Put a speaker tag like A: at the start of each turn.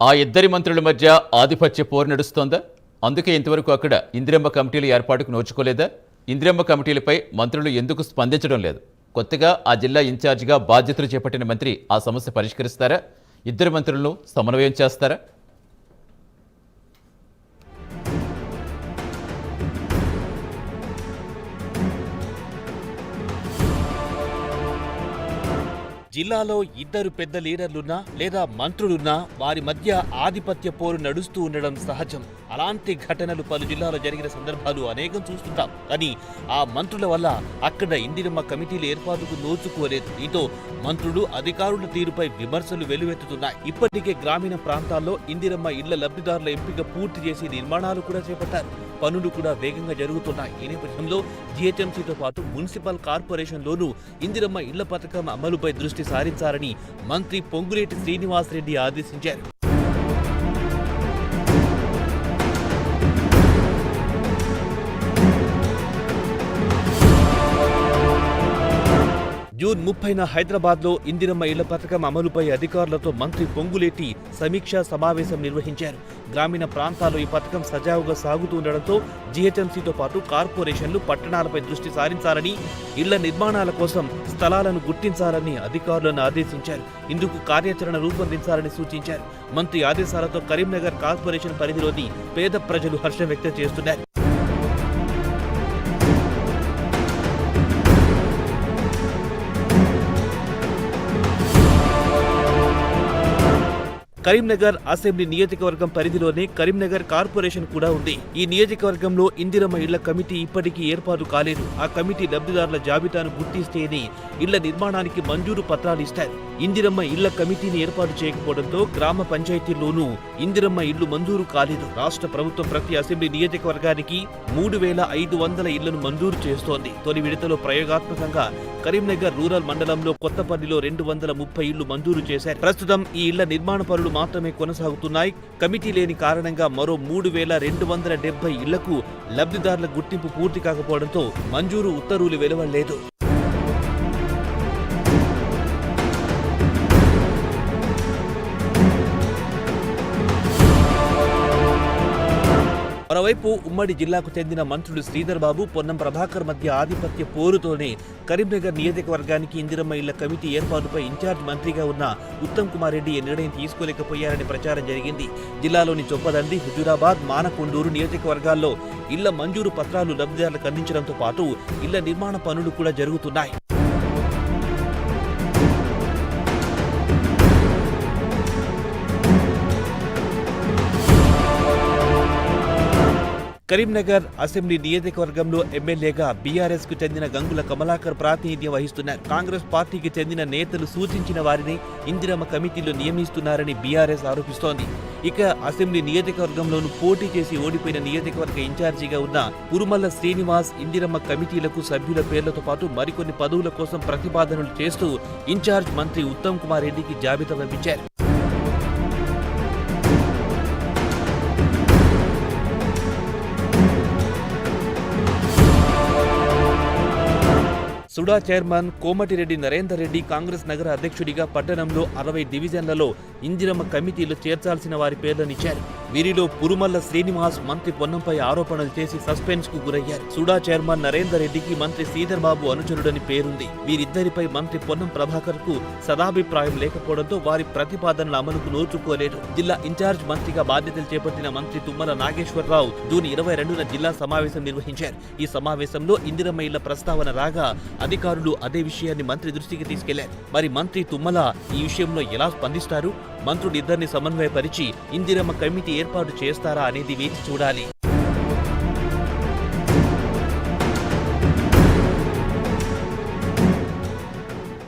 A: ఆ ఇద్దరి మంత్రుల మధ్య ఆధిపత్య పోరు నడుస్తోందా? అందుకే ఇంతవరకు అక్కడ ఇందిరమ్మ కమిటీల ఏర్పాటుకు నోచుకోలేదా? ఇందిరమ్మ కమిటీలపై మంత్రులు ఎందుకు స్పందించడం లేదు? కొత్తగా ఆ జిల్లా ఇన్ఛార్జిగా బాధ్యతలు చేపట్టిన మంత్రి ఆ సమస్య పరిష్కరిస్తారా? ఇద్దరు మంత్రులను సమన్వయం చేస్తారా?
B: జిల్లాలో ఇద్దరు పెద్ద లీడర్లున్నా లేదా మంత్రులున్నా వారి మధ్య ఆధిపత్య పోరు నడుస్తూ ఉండడం సహజం. అలాంటి ఘటనలు పలు జిల్లాలో జరిగిన సందర్భాలు అనేకం చూస్తుంటాం. కానీ ఆ మంత్రుల వల్ల అక్కడ ఇందిరమ్మ కమిటీల ఏర్పాటుకు నోచుకోలేదు. దీంతో మంత్రులు అధికారుల తీరుపై విమర్శలు వెలువెత్తుతున్నాయి. ఇప్పటికే గ్రామీణ ప్రాంతాల్లో ఇందిరమ్మ ఇళ్ళ లబ్ధిదారుల ఎంపిక పూర్తి చేసి నిర్మాణాలు కూడా చేపట్టారు. పనులు కూడా వేగంగా జరుగుతున్నాయి ఈ నేపథ్యంలో జీహెచ్ఎంసీతో పాటు మున్సిపల్ కార్పొరేషన్లోనూ ఇందిరమ్మ ఇళ్ళ పథకం అమలుపై దృష్టి సారించాలని మంత్రి పొంగులేటి శ్రీనివాసరెడ్డి ఆదేశించారు. జూన్ ముప్పైన హైదరాబాద్లో ఇందిరమ్మ ఇళ్ళ పథకం అమలుపై అధికారులతో మంత్రి పొంగులేటి సమీక్షా సమావేశం నిర్వహించారు. గ్రామీణ ప్రాంతాల్లో ఈ పథకం సజావుగా సాగుతూ ఉండడంతో జీహెచ్ఎంసీతో పాటు కార్పొరేషన్లు పట్టణాలపై దృష్టి సారించాలని ఇళ్ళ నిర్మాణాల కోసం స్థలాలను గుర్తించాలని అధికారులను ఆదేశించారు. ఇందుకు కార్యాచరణ రూపొందించాలని సూచించారు. మంత్రి ఆదేశాలతో కరీంనగర్ కార్పొరేషన్ పరిధిలోని పేద ప్రజలు హర్షం వ్యక్తం చేస్తున్నారు. కరీంనగర్ అసెంబ్లీ నియోజకవర్గం పరిధిలోనే కరీంనగర్ కార్పొరేషన్ కూడా ఉంది. ఈ నియోజకవర్గంలో ఇందిరమ్మ ఇళ్ళ కమిటీ ఇప్పటికీ ఏర్పాటు కాలేదు. ఆ కమిటీ లబ్ధిదారుల జాబితాను గుర్తిస్తేనే ఇళ్ళ నిర్మాణానికి మంజూరు పత్రాలు ఇస్తారు. ఇందిరమ్మ ఇళ్ళ కమిటీని ఏర్పాటు చేయకపోవడంతో గ్రామ పంచాయతీల్లోనూ ఇందిరమ్మ ఇళ్ళు మంజూరు కాలేదు. రాష్ట్ర ప్రభుత్వం ప్రతి అసెంబ్లీ నియోజకవర్గానికి మూడు వేల ఐదు వందల ఇళ్ళను మంజూరు చేస్తోంది. తొలి విడతలో ప్రయోగాత్మకంగా కరీంనగర్ రూరల్ మండలంలో కొత్తపల్లిలో రెండు వందల ముప్పై ఇళ్ళు మంజూరు చేశారు. ప్రస్తుతం ఈ ఇళ్ళ నిర్మాణ పనులు మాత్రమే కొనసాగుతున్నాయి. కమిటీ లేని కారణంగా మరో మూడు వేల రెండు వందల డెబ్బై ఇళ్ళకు లబ్ధిదారుల గుర్తింపు పూర్తి కాకపోవడంతో మంజూరు ఉత్తర్వులు వెలువడలేదు. మరోవైపు ఉమ్మడి జిల్లాకు చెందిన మంత్రులు శ్రీధర్ బాబు పొన్నం ప్రభాకర్ మధ్య ఆధిపత్య పోరుతోనే కరీంనగర్ నియోజకవర్గానికి ఇందిరమ్మ ఇళ్ళ కమిటీ ఏర్పాటుపై ఇన్ఛార్జ్ మంత్రిగా ఉన్న ఉత్తమ్ కుమార్ రెడ్డి ఈ నిర్ణయం తీసుకోలేకపోయారని ప్రచారం జరిగింది. జిల్లాలోని చొప్పదండి హుజూరాబాద్ మానకొండూరు నియోజకవర్గాల్లో ఇళ్ళ మంజూరు పత్రాలు లబ్ధిదారులకు అందించడంతో పాటు ఇళ్ళ నిర్మాణ పనులు కూడా జరుగుతున్నాయి. కరీంనగర్ అసెంబ్లీ నియోజకవర్గంలో ఎమ్మెల్యేగా బీఆర్ఎస్కు చెందిన గంగుల కమలాకర్ ప్రాతినిధ్యం వహిస్తున్న కాంగ్రెస్ పార్టీకి చెందిన నేతలు సూచించిన వారిని ఇందిరమ్మ కమిటీలో నియమిస్తున్నారని బీఆర్ఎస్ ఆరోపిస్తోంది. ఇక అసెంబ్లీ నియోజకవర్గంలోనూ పోటీ చేసి ఓడిపోయిన నియోజకవర్గ ఇన్ఛార్జిగా ఉన్న పురుమల్ల శ్రీనివాస్ ఇందిరమ్మ కమిటీలకు సభ్యుల పేర్లతో పాటు మరికొన్ని పదవుల కోసం ప్రతిపాదనలు చేస్తూ ఇన్ఛార్జ్ మంత్రి ఉత్తమ్ కుమార్ రెడ్డికి జాబితా పంపించారు. సుడా చైర్మన్ కోమటిరెడ్డి నరేందర్ రెడ్డి కాంగ్రెస్ నగర అధ్యక్షుడిగా పట్టణంలో అరవై డివిజన్లలో ఇందిరమ్మ కమిటీలు చేర్చాల్సిన వారి పేర్లనిచ్చారు వీరిలో పురుమల్ల శ్రీనివాస్ మంత్రి పొన్నంపై ఆరోపణలు చేసి సస్పెన్స్కు గురయ్యారు. సుడా చైర్మన్ నరేందర్ రెడ్డికి మంత్రి శ్రీధర్ బాబు అనుచరుడని పేరుంది. వీరిద్దరిపై మంత్రి పొన్నం ప్రభాకర్కు సదాభిప్రాయం లేకపోవడంతో వారి ప్రతిపాదనల అమలుకు నోచుకోలేదు జిల్లా ఇన్ఛార్జ్ మంత్రిగా బాధ్యతలు చేపట్టిన మంత్రి తుమ్మల నాగేశ్వరరావు జూన్ ఇరవై రెండున జిల్లా సమావేశం నిర్వహించారు. ఈ సమావేశంలో ఇందిరమ్మ ఇళ్ళ ప్రస్తావన రాగా అధికారులు అదే విషయాన్ని మంత్రి దృష్టికి తీసుకెళ్ళారు. మరి మంత్రి తుమ్మల ఈ విషయంలో ఎలా స్పందిస్తారు? మంత్రులు ఇద్దరిని సమన్వయపరిచి ఇందిరమ్మ కమిటీ ఏర్పాటు చేస్తారా అనేది వేచి చూడాలి.